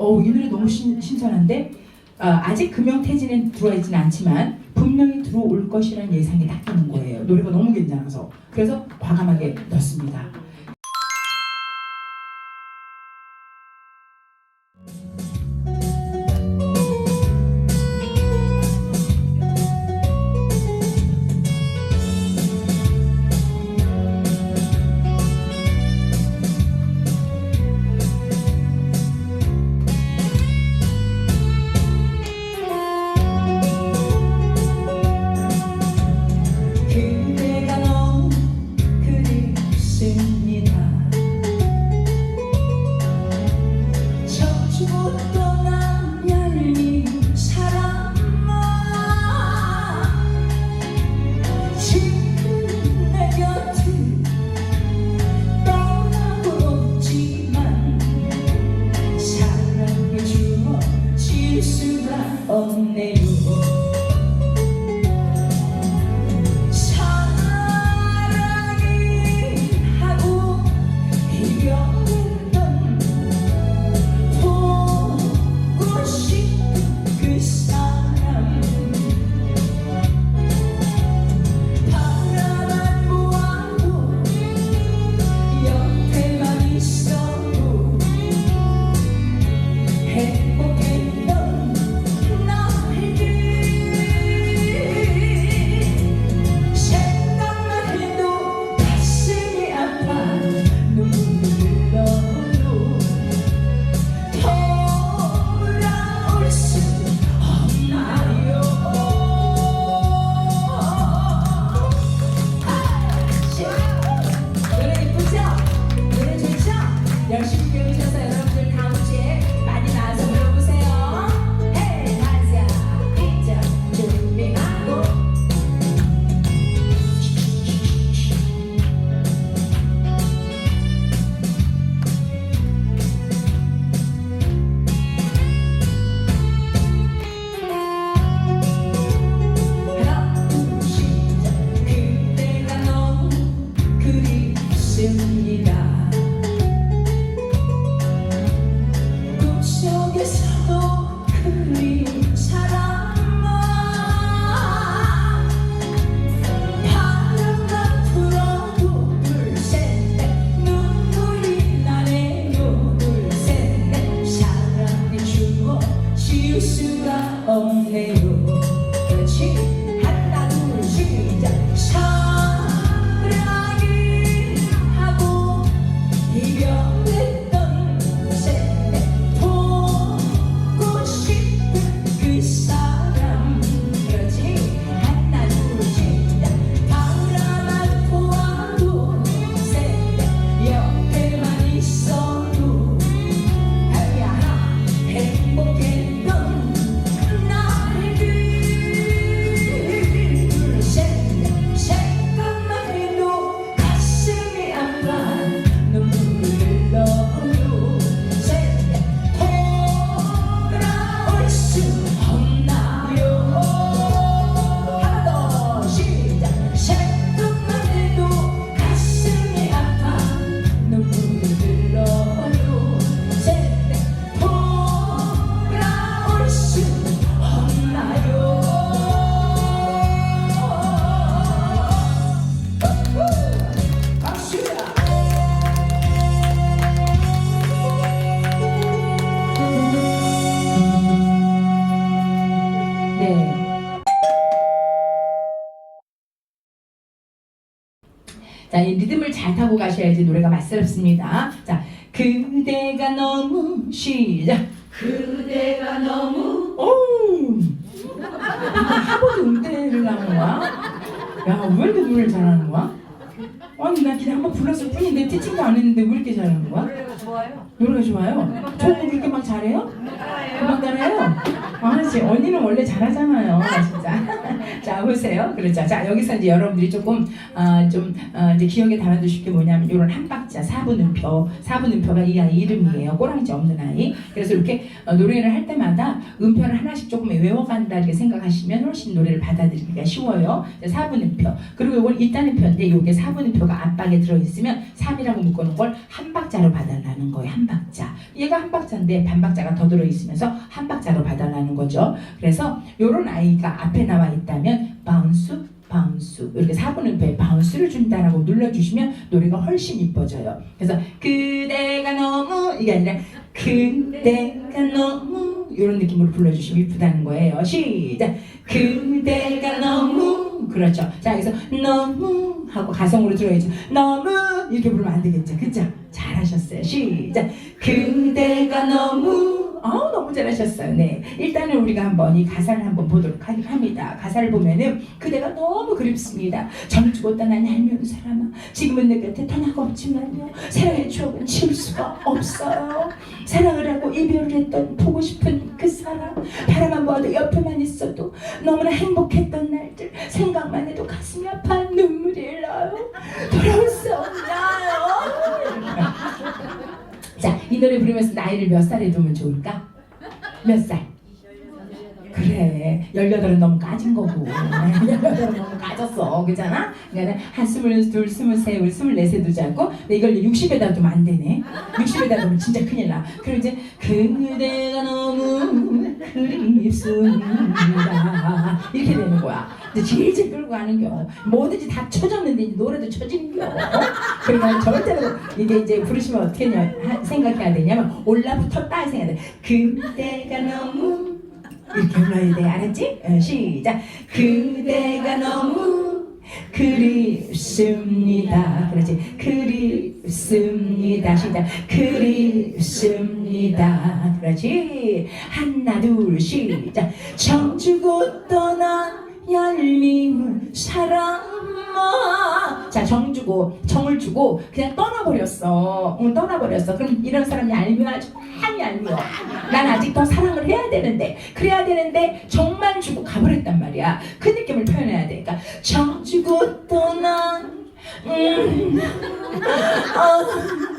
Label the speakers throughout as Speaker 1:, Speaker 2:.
Speaker 1: 어, 이 노래 너무 신, 신선한데 아, 직 금형태진에 들어와 있지는 않지만 분명히 들어올 것이라는 예상이 딱 드는 거예요. 노래가 너무 괜찮아서 그래서 과감하게 넣습니다. 자, 이 리듬을 잘 타고 가셔야지 노래가 맛스럽습니다. 자, 그대가 너무 시작.
Speaker 2: 그대가 너무
Speaker 1: 오! 한 번도 음대를 나온 거야? 야, 왜 이렇게 노래를 잘하는 거야? 아니, 나 그냥 한번 불렀을 뿐인데 티칭도 안 했는데 왜 이렇게 잘하는 거야?
Speaker 2: 노래가 좋아요.
Speaker 1: 노래가 좋아요? 저도 그렇게 막 잘해요? 금방 따라해요? 아, 씨, 언니는 원래 잘하잖아요, 진짜. 자, 자 보세요. 그렇죠. 자 여기서 이제 여러분들이 조금 어, 좀 어, 이제 기억에 담아두실 게 뭐냐면 이런 한 박자 사분음표 사분음표가 이 아이 이름이에요. 꼬랑지 없는 아이. 그래서 이렇게 어, 노래를 할 때마다 음표를 하나씩 조금 외워간다 이렇게 생각하시면 훨씬 노래를 받아들이기가 쉬워요. 사분음표. 그리고 이걸 일단음표인데 이게 사분음표가 앞박에 들어있으면 3이라고 묶어놓은 걸 한 박자로 봐달라는 거예요. 한 박자. 얘가 한 박자인데 반 박자가 더 들어있으면서 한 박자로 봐달라는 거죠. 그래서 이런 아이가 앞에 나와 있다면 바운스 바운스 이렇게 4분음표에 바운스를 준다라고 눌러주시면 노래가 훨씬 이뻐져요. 그래서 그대가 너무 이게 아니라 그대가 너무 이런 느낌으로 불러주시면 이쁘다는 거예요. 시작 그대가 너무 그렇죠. 자 여기서 너무 하고 가성으로 들어야죠. 너무 이렇게 부르면 안 되겠죠. 그죠? 잘하셨어요. 시작 그대가 너무 어 너무 잘하셨어요. 네 일단은 우리가 한번 이 가사를 한번 보도록 하- 합니다. 가사를 보면은 그대가 너무 그립습니다. 정 주고 떠난 얄미운 사람아 지금은 내 곁에 떠나고 없지만요 사랑의 추억은 지울 수가 없어요. 사랑을 하고 이별을 했던 보고 싶은 그 사람 바라만 보아도 옆에만 있어도 너무나 행복했던 날들 생각만 해도 가슴이 아파 눈물이 흘러요. 돌아올 수 없나요? 자, 이 노래 부르면서 나이를 몇 살에 두면 좋을까? 몇 살? 그래, 18은 너무 까진 거고. 18은 너무 까졌어. 그잖아? 그러니까 한 22, 23, 24세 두지 않고, 이걸 60에다 두면 안 되네. 60에다 두면 진짜 큰일 나. 그리고 이제, 그대가 너무 그립습니다. 이렇게 되는 거야. 근데 질질 끌고 가는 겨. 뭐든지 다 쳐졌는데 노래도 쳐지는 겨. 그러니까 절대로 이게 이제 부르시면 어떻게 생각해야 되냐면 올라붙었다 생각해. 그대가 너무 이렇게 불러야 돼. 알았지? 어, 시작. 그대가 너무 그립습니다. 그렇지. 그립습니다. 시작. 그립습니다. 그렇지. 하나, 둘, 시작. 정 주고 떠난 얄미운 사 람아. 자, 정 주고, 정을 주고, 그냥 떠나버렸어. 응, 떠나버렸어. 그럼 이런 사람이 얄미워, 참 얄미워. 난 아직 더 사랑을 해야 되는데, 그래야 되는데, 정만 주고 가버렸단 말이야. 그 느낌을 표현해야 돼. 그러니까, 정 주고 떠난, 음, 어,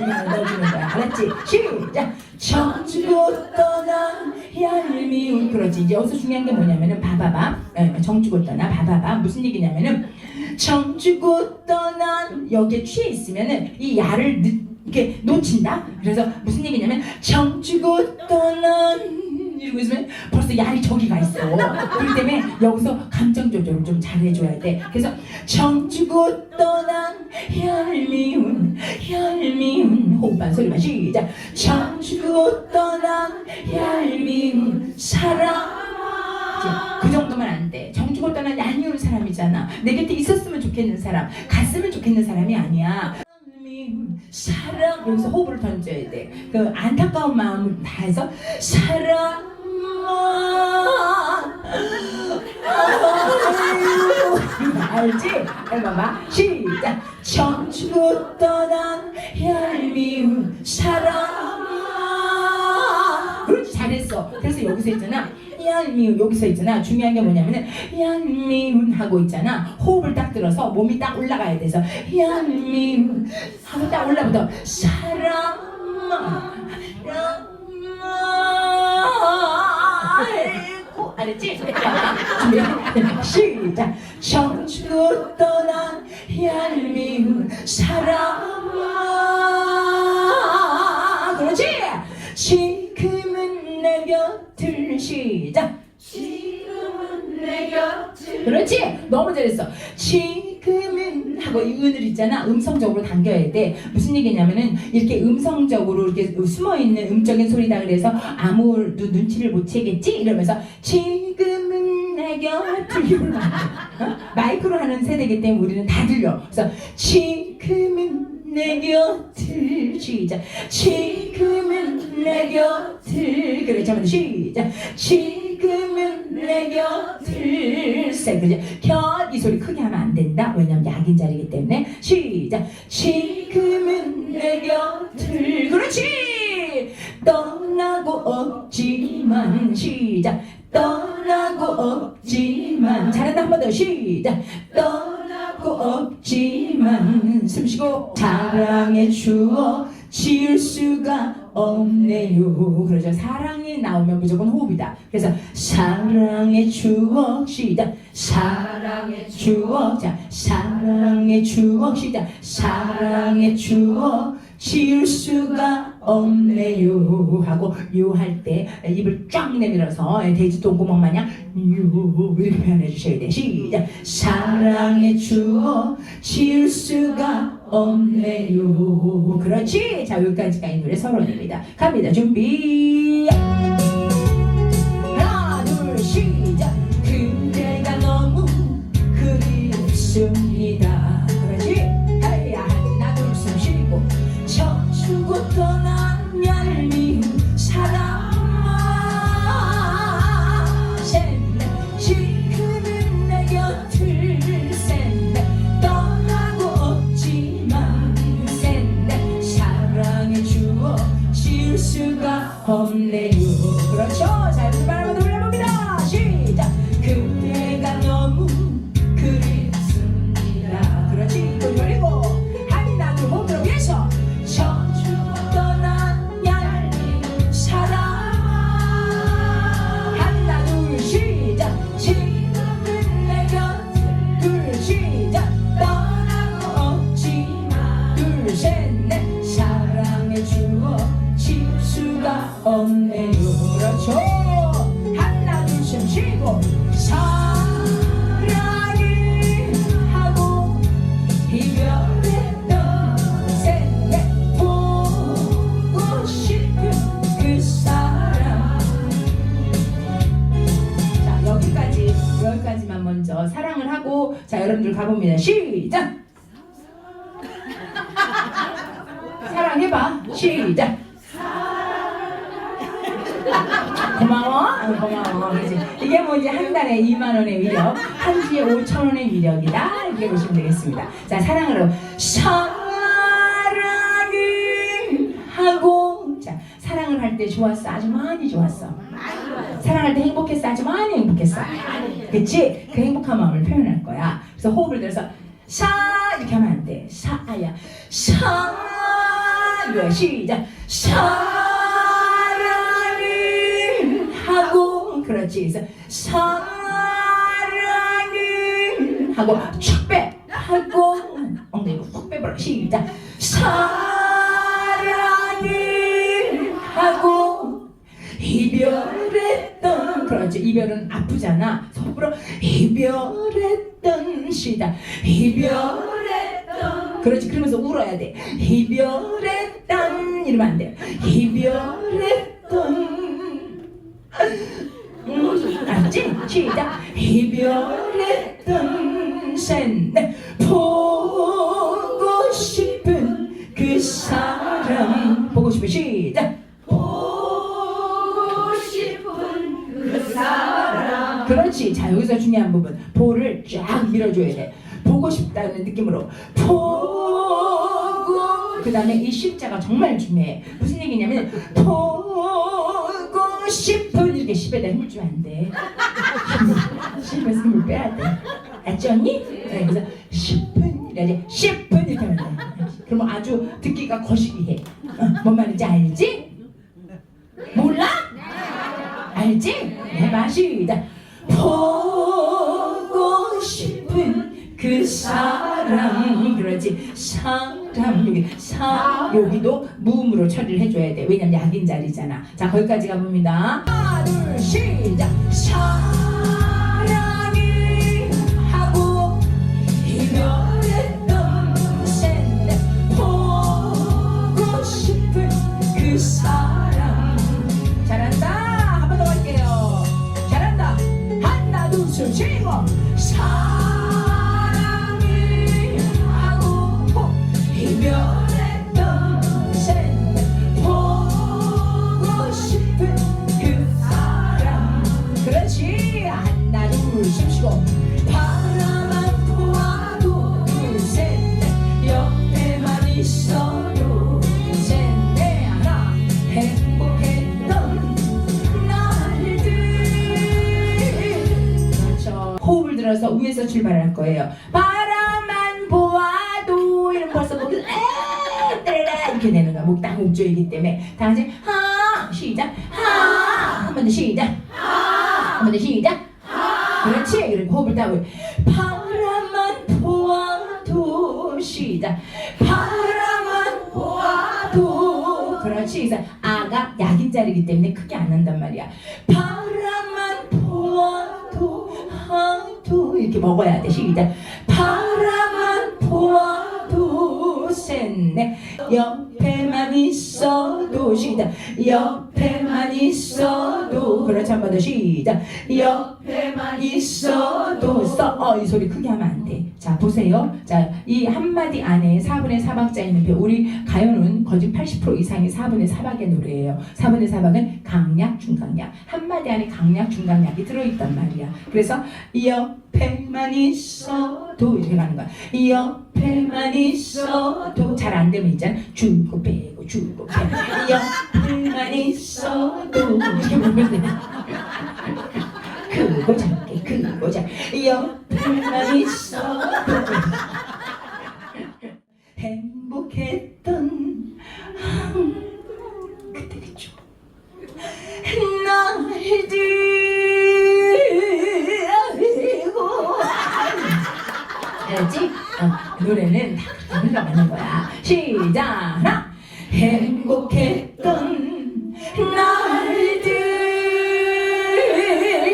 Speaker 1: 넣어주는 거야. 알았지? 시작! 정 주고 떠난 얄미운, 그렇지. 이제 여기서 중요한 게 뭐냐면은, 봐봐봐. 예, 정 주고 떠나, 봐봐봐. 무슨 얘기냐면은, 정 주고 떠난, 여기에 취해 있으면은, 이 야를 늦, 이렇게 놓친다? 그래서 무슨 얘기냐면, 정 주고 떠난, 이러고 있으면 벌써 야이 저기 가 있어. 그렇기 때문에 여기서 감정 조절을 좀 잘해줘야 돼. 그래서 정 주고 떠난 얄미운 얄미운 호흡한 소리만 시작. 정 주고 떠난 얄미운 사람. 내 곁에 있었으면 좋겠는 사람, 갔으면 좋겠는 사람이 아니야. 얄미운 사랑 여기서 호흡을 던져야 돼. 그 안타까운 마음을 다해서 사랑아 알지? 해봐봐 시작 청주고 떠난 얄미운 사랑아 그렇지 잘했어 그래서 여기서 있잖아 얄미운. 여기서 있잖아. 중요한 게 뭐냐면은 얄미운 하고 있잖아. 호흡을 딱 들어서 몸이 딱 올라가야 돼서 얄미운. 하고 딱 올라부터 사랑아 아이고 알았지? 준비 시작. 청주고 떠난 있잖아. 음성적으로 당겨야 돼. 무슨 얘기냐면은 이렇게 음성적으로 이렇게 숨어 있는 음적인 소리다 그래서 아무도 눈치를 못 채겠지? 이러면서 지금은 내 곁을. 어? 마이크로 하는 세대이기 때문에 우리는 다 들려. 그래서 지금은 내 곁을 시작. 지금은 내 곁을. 그래 잠깐만. 시작. 지금 은 내 곁을 세. 그지 곁이 소리 크게 하면 안 된다. 왜냐면 약인 자리이기 때문에. 시작. 지금은 내 곁을 그렇지! 떠나고 없지만 시작. 떠나고 없지만. 잘한다 한 번 더. 시작. 떠나고 없지만. 숨 쉬고. 사랑의 추억 지울 수가 없네요. 그러죠. 사랑이 나오면 무조건 호흡이다. 그래서 사랑의 추억 시작. 사랑의 추억. 자 사랑의 추억 시작. 사랑의 추억. 지울 수가 없네요. 하고 유할때 입을 쫙 내밀어서 돼지 똥구멍 마냥 유 이렇게 표현해 주셔야 돼. 시작. 사랑의 추억. 지울 수가 없네요. 그렇지? 자 여기까지가 이 노래 서론입니다. 갑니다. 준비. 하나 둘 시작. 그대가 너무 그립습니다 사랑해봐. 시작. 고마워. 어, 고마워. 그렇지 이게 뭐 이제 한 달에 2만 원의 위력 한 주에 5천 원의 위력이다. 이렇게 보시면 되겠습니다. 자 사랑으로 사랑을 하고. 자 사랑을 할 때 좋았어? 아주 많이 좋았어. 사랑할 때 행복했어? 아주 많이 행복했어. 그치? 그 행복한 마음을 표현할 거야. 그래서 호흡을 들어서 사 이렇게 하면 안돼. 사야 시작. 사랑을 하고 그렇지 사랑을 하고 촥빼. 하고 엉덩이를 훅 빼버려. 시작. 사랑을 하고 이별했던 그렇지 이별은 아프잖아. 속으로 이별했던 시다 이별했던 그렇지. 그러면서 울어야 돼. 이별했던 이러면 안 돼 이별했던. 음, 알지? 시작. 이별했던 셋넷 보고 싶은 그 사람. 보고 싶은 시작.
Speaker 2: 보고 싶은 그 사람.
Speaker 1: 그렇지. 자 여기서 중요한 부분. 볼을 쫙 밀어줘야 돼. 보고 싶다는 느낌으로. 보고 그 다음에 이 십자가 정말 중요해. 무슨 얘기냐면 보고 싶은 이렇게 십에다 힘을 주면 안 돼. 십에서 힘을 빼야 돼. 알지 언니? 네, 그래서 십분 이래야지 십분 이렇게 하면 돼. 그러면 아주 듣기가 거시기해. 어, 뭔 말인지 알지? 몰라? 알지? 네, 마시다. 싶은 그 사람 그렇지. 사람 여기 사 여기도 무음으로 처리를 해줘야 돼. 왜냐면 약인 자리잖아. 자 거기까지 가봅니다. 하나 둘 시작. 사 위에서 출발할 거예요. 바라만 보아도 이런 벌써 목이 에 따라라! 이렇게 되는 거야. 목딱 목조이기 때문에. 다 같이 하 시작. 하 한 번 더 시작. 한번 더 시작. 그렇지? 그리고 호흡을 따고. 바라만 보아도 시작. 바라만 보아도. 그렇지? 그래서 아가 약인 자리기 때문에 크게 안 한단 말이야. 바라 먹어야 돼. 시작. 바라만 보아도 셋넷 옆에만 있어도 시작. 옆에만 있어도 그렇지 한번 더 시작. 옆에만 있어도 써어이 소리 크게 하면 안 돼 자 보세요. 자 이 한마디 안에 4분의 4박자 있는 표 우리 가요는 거의 80% 이상이 4분의 4박의 노래예요. 4분의 4박은 강약 중강약. 한마디 안에 강약 중강약이 들어있단 말이야. 그래서 옆에만 있어도 이렇게 가는 거야. 옆 에만 있어도 잘 안 되면 있잖아. 주고 빼고 주고 빼고. 옆에만 있어도 이렇게 보면 돼 크고 작게 크고 작게 옆에만 있어도. 행복했던 그때 그쵸 날들고. 알지? 노래는 다 그렇게 흘러가는 거야. 시작! 하나 행복했던 날들.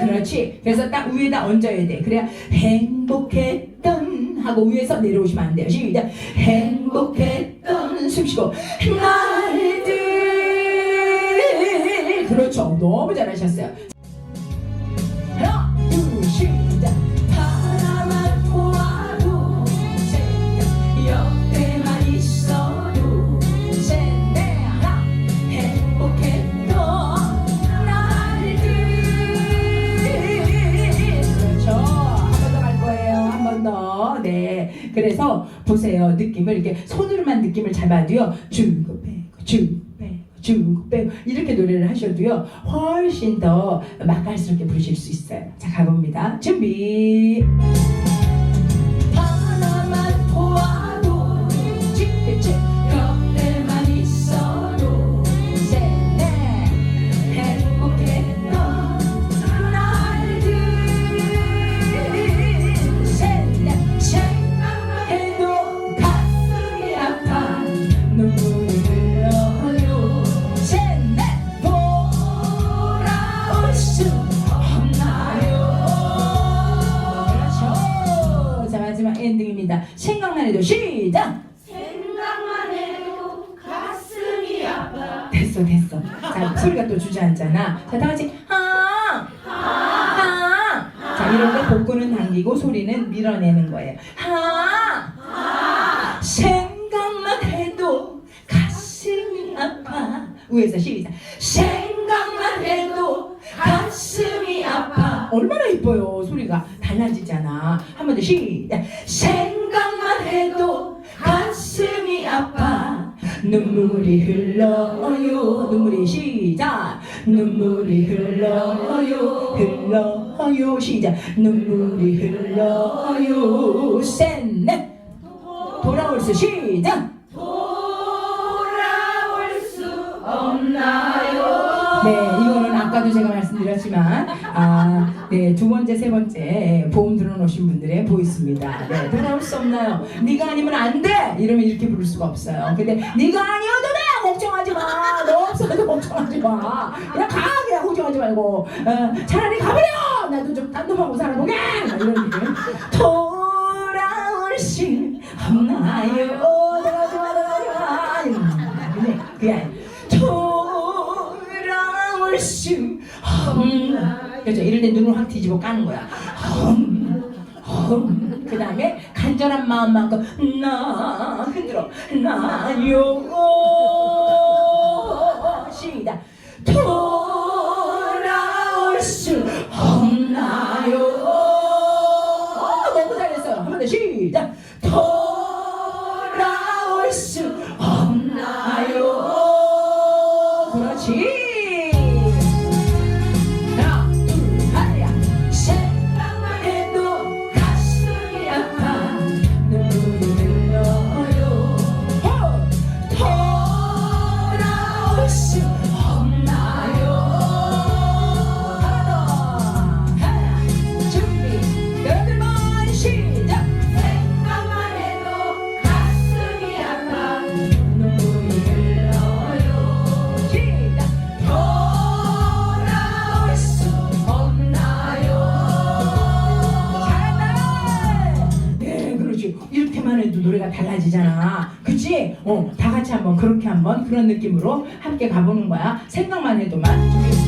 Speaker 1: 그렇지. 그래서 딱 위에다 얹어야 돼. 그래야 행복했던 하고 위에서 내려오시면 안 돼요. 시작! 행복했던 숨 쉬고 날들. 그렇죠. 너무 잘하셨어요 그래서 보세요. 느낌을 이렇게 손으로만 느낌을 잡아도요. 주고 빼고 주고 빼고 주고 빼고 이렇게 노래를 하셔도요. 훨씬 더 맛깔스럽게 부르실 수 있어요. 자 가봅니다. 준비 해도 시작.
Speaker 2: 생각만 해도 가슴이 아파.
Speaker 1: 됐어 됐어. 자 소리가 또 주저앉잖아. 자 다 같이 하하 자때 복부는 당기고 소리는 밀어내는 거예요. 하 아파. 눈물이 흘러요. 눈물이 시작. 눈물이 흘러요. 흘러요. 시작. 눈물이 흘러요. 셋넷. 돌아올 수 시작.
Speaker 2: 돌아올 수 없나요?
Speaker 1: 네, 이거는 아까도 제가 말씀드렸지만, 아, 네, 두 번째, 세 번째 보험 들어놓으신 분들의 보이스입니다. 네, 돌아올 수 없나요? 네가 아니면 안 돼! 이러면 이렇게 부를 수가 없어요. 근데 네가 아니어도 돼! 걱정하지 마! 너 없어도 걱정하지 마! 그냥 가! 그냥 걱정하지 말고. 어, 차라리 가버려! 나도 좀 딴 놈하고 살아보게! 막 이런 느낌. 돌아올 수 없나요? 때 눈을 확 뒤집어 까는 거야. 그 다음에 간절한 마음만큼 나 흔들어. 나요. 시 노래가 달라지잖아. 그치? 어, 다 같이 한번 그렇게 한번 그런 느낌으로 함께 가보는 거야. 생각만 해도만.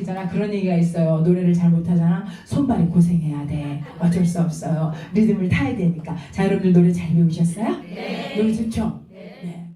Speaker 1: 있잖아 그런 얘기가 있어요. 노래를 잘 못하잖아. 손발이 고생해야 돼. 어쩔 수 없어요. 리듬을 타야 되니까. 자 여러분들 노래 잘 배우셨어요? 네. 노래 좋죠?